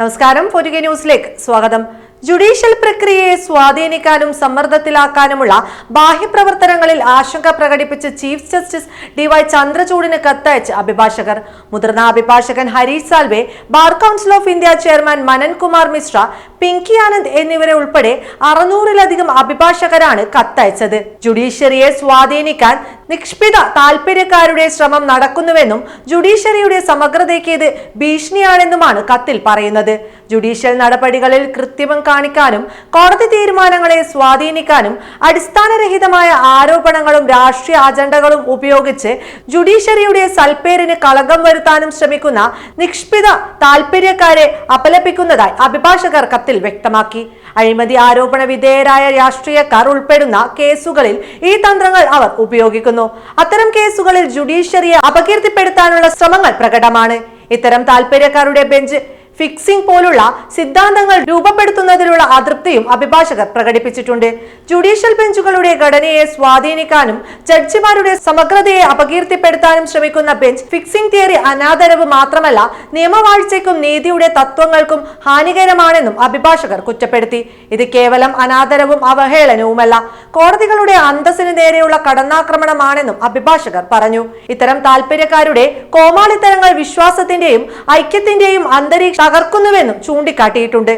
നമസ്കാരം പൊരുകെ ന്യൂസിലേക്ക് സ്വാഗതം. ജുഡീഷ്യൽ പ്രക്രിയയെ സ്വാധീനിക്കാനും സമ്മർദ്ദത്തിലാക്കാനുമുള്ള ബാഹ്യപ്രവർത്തനങ്ങളിൽ ആശങ്ക പ്രകടിപ്പിച്ച് ചീഫ് ജസ്റ്റിസ് ഡിവൈ ചന്ദ്രചൂഡിന് കത്തയച്ച് അഭിഭാഷകർ. മുതിർന്ന അഭിഭാഷകൻ Harish Salve bar council of India chairman Manan Kumar Mishra Pinky Anand എന്നിവരെ ഉൾപ്പെടെ അറുന്നൂറിലധികം അഭിഭാഷകരാണ് കത്തയച്ചത്. ജുഡീഷ്യറിയെ സ്വാധീനിക്കാൻ നിഷ്പിത താൽപര്യക്കാരുടെ ശ്രമം നടക്കുന്നുവെന്നും ജുഡീഷ്യറിയുടെ സമഗ്രതയ്ക്ക് ഇത് ഭീഷണിയാണെന്നുമാണ് കത്തിൽ പറയുന്നത്. ജുഡീഷ്യൽ നടപടികളിൽ കൃത്രിമം കാണിക്കാനും കോടതി തീരുമാനങ്ങളെ സ്വാധീനിക്കാനും അടിസ്ഥാനരഹിതമായ ആരോപണങ്ങളും രാഷ്ട്രീയ അജണ്ടകളും ഉപയോഗിച്ച് ജുഡീഷ്യറിയുടെ സൽപ്പേരിന് കളങ്കം വരുത്താനും ശ്രമിക്കുന്ന നിഷ്പിത താൽപര്യക്കാരെ അപലപിക്കുന്നതായി അഭിഭാഷകർ കത്തിൽ വ്യക്തമാക്കി. അഴിമതി ആരോപണ വിധേയരായ രാഷ്ട്രീയക്കാർ ഉൾപ്പെടുന്ന കേസുകളിൽ ഈ തന്ത്രങ്ങൾ അവർ ഉപയോഗിക്കുന്നു. അത്തരം കേസുകളിൽ ജുഡീഷ്യറിയെ അപകീർത്തിപ്പെടുത്താനുള്ള ശ്രമങ്ങൾ പ്രകടമാണ്. ഇത്തരം താൽപര്യക്കാരുടെ ബെഞ്ച് ഫിക്സിംഗ് പോലുള്ള സിദ്ധാന്തങ്ങൾ രൂപപ്പെടുത്തുന്നതിലുള്ള അതൃപ്തിയും അഭിഭാഷകർ പ്രകടിപ്പിച്ചിട്ടുണ്ട്. ജുഡീഷ്യൽ ബെഞ്ചുകളുടെ ഘടനയെ സ്വാധീനിക്കാനും ജഡ്ജിമാരുടെ സമഗ്രതയെ അപകീർത്തിപ്പെടുത്താനും ശ്രമിക്കുന്ന ബെഞ്ച് ഫിക്സിംഗ് തിയറി അനാദരവ് മാത്രമല്ല നിയമവാഴ്ചയ്ക്കും നീതിയുടെ തത്വങ്ങൾക്കും ഹാനികരമാണെന്നും അഭിഭാഷകർ കുറ്റപ്പെടുത്തി. ഇത് കേവലം അനാദരവും അവഹേളനവുമല്ല കോടതികളുടെ അന്തസ്സിന് നേരെയുള്ള കടന്നാക്രമണമാണെന്നും അഭിഭാഷകർ പറഞ്ഞു. ഇത്തരം താൽപര്യക്കാരുടെ കോമാളിത്തരങ്ങൾ വിശ്വാസത്തിന്റെയും ഐക്യത്തിന്റെയും അന്തരീക്ഷം തകർക്കുന്നുവെന്നും ചൂണ്ടിക്കാട്ടിയിട്ടുണ്ട്.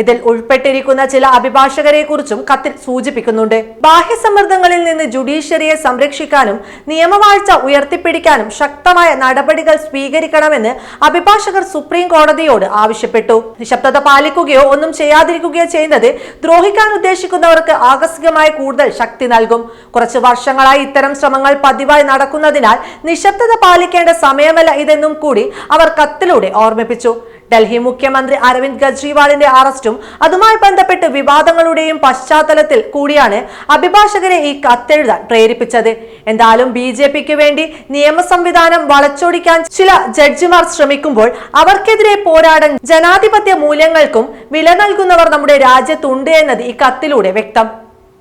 ഇതിൽ ഉൾപ്പെട്ടിരിക്കുന്ന ചില അഭിഭാഷകരെ കുറിച്ചും കത്തിൽ സൂചിപ്പിക്കുന്നുണ്ട്. ബാഹ്യസമ്മർദ്ദങ്ങളിൽ നിന്ന് ജുഡീഷ്യറിയെ സംരക്ഷിക്കാനും നിയമവാഴ്ച ഉയർത്തിപ്പിടിക്കാനും ശക്തമായ നടപടികൾ സ്വീകരിക്കണമെന്ന് അഭിഭാഷകർ സുപ്രീം കോടതിയോട് ആവശ്യപ്പെട്ടു. നിശബ്ദത പാലിക്കുകയോ ഒന്നും ചെയ്യാതിരിക്കുകയോ ചെയ്യുന്നത് ദ്രോഹിക്കാൻ ഉദ്ദേശിക്കുന്നവർക്ക് ആകസ്മികമായി കൂടുതൽ ശക്തി നൽകും. കുറച്ച് വർഷങ്ങളായി ഇത്തരം ശ്രമങ്ങൾ പതിവായി നടക്കുന്നതിനാൽ നിശബ്ദത പാലിക്കേണ്ട സമയമല്ല ഇതെന്നും കൂടി അവർ കത്തിലൂടെ ഓർമ്മിപ്പിച്ചു. ഡൽഹി മുഖ്യമന്ത്രി അരവിന്ദ് കെജ്രിവാളിന്റെ അറസ്റ്റും അതുമായി ബന്ധപ്പെട്ട് വിവാദങ്ങളുടെയും പശ്ചാത്തലത്തിൽ കൂടിയാണ് അഭിഭാഷകരെ ഈ കത്തെഴുതാൻ പ്രേരിപ്പിച്ചത്. എന്തായാലും ബി ജെ പിക്ക് വേണ്ടി നിയമ സംവിധാനം വളച്ചൊടിക്കാൻ ചില ജഡ്ജിമാർ ശ്രമിക്കുമ്പോൾ അവർക്കെതിരെ പോരാടാൻ ജനാധിപത്യ മൂല്യങ്ങൾക്കും വില നൽകുന്നവർ നമ്മുടെ രാജ്യത്തുണ്ട് എന്നത് ഈ കത്തിലൂടെ വ്യക്തം.